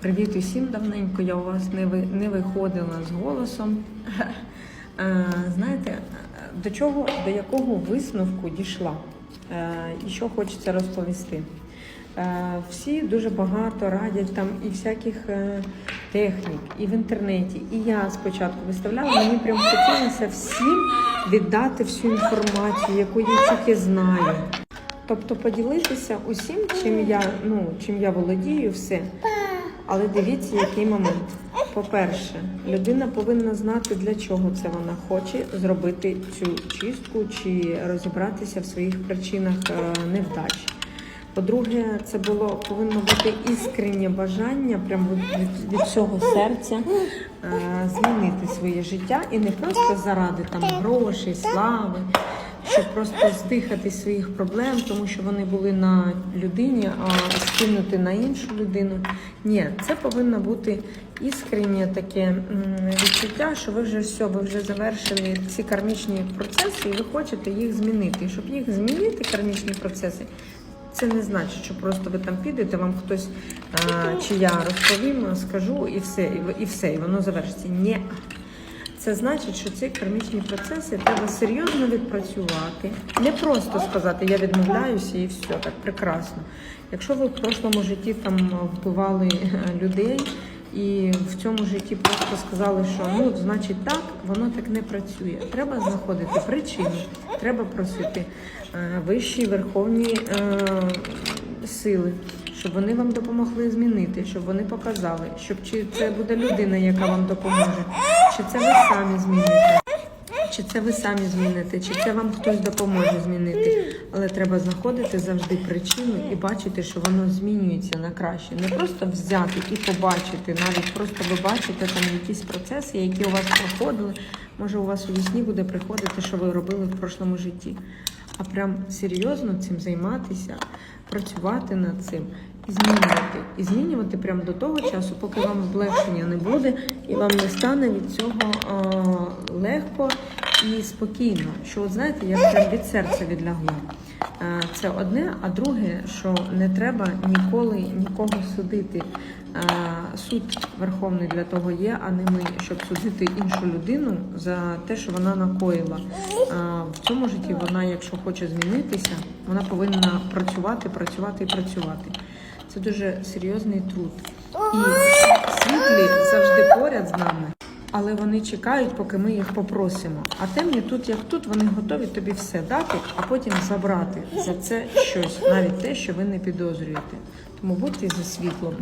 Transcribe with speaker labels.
Speaker 1: Привіт усім давненько. Я у вас не ви не виходила з голосом. Е, Знаєте, до чого, до якого висновку дійшла? Е, І що хочеться розповісти? Е, Всі дуже багато радять там і всяких технік, і в інтернеті. І я спочатку виставляла, мені прям хотілося всім віддати всю інформацію, яку я тільки знаю. Тобто поділитися усім, чим я, ну, чим я володію, все. Але дивіться, який момент. По-перше, людина повинна знати, для чого це вона хоче зробити цю чистку чи розібратися в своїх причинах е, невдачі. По-друге, це було повинно бути іскреннє бажання, прямо від, від, всього серця е, змінити своє життя і не просто заради там грошей, слави, щоб просто здихати своїх проблем, тому що вони були на людині, а скинути на іншу людину. Ні, це повинно бути іскреннє таке відчуття, що ви вже все, ви вже завершили ці кармічні процеси, і ви хочете їх змінити. І щоб їх змінити, кармічні процеси. Це не значить, що просто ви там підете, вам хтось а, чи я розповім, скажу і все, і все, і воно завершиться. Ні. Це значить, що ці кармічні процеси треба серйозно відпрацювати. Не просто сказати я відмовляюся і все так прекрасно. Якщо ви в прошлому житті там вбивали е, людей і в цьому житті просто сказали, що ну значить так, воно так не працює. Треба знаходити причину, треба просити е, вищі верховні е, сили, щоб вони вам допомогли змінити, щоб вони показали, щоб чи це буде людина, яка вам допоможе, чи це ви самі зміните. Чи це ви самі зміните, чи це вам хтось допоможе змінити. Але треба знаходити завжди причину і бачити, що воно змінюється на краще. Не просто взяти і побачити, навіть просто ви бачите там якісь процеси, які у вас проходили. Може, у вас у вісні буде приходити, що ви робили в прошлому житті. А прям серйозно цим займатися, працювати над цим і змінювати. І змінювати прямо до того часу, поки вам облегшення не буде, і вам не стане від цього а, легко і спокійно. Що, от знаєте, я прям від серця відлягла. Е, Це одне, а друге, що не треба ніколи нікого судити. Е, Суд Верховний для того є, а не ми, щоб судити іншу людину за те, що вона накоїла. Е, В цьому житті вона, якщо хоче змінитися, вона повинна працювати, працювати і працювати. Це дуже серйозний труд. І світлі завжди поряд з нами. Але вони чекають, поки ми їх попросимо. А темні тут, як тут, вони готові тобі все дати, а потім забрати за це щось, навіть те, що ви не підозрюєте. Тому будьте зі світлом.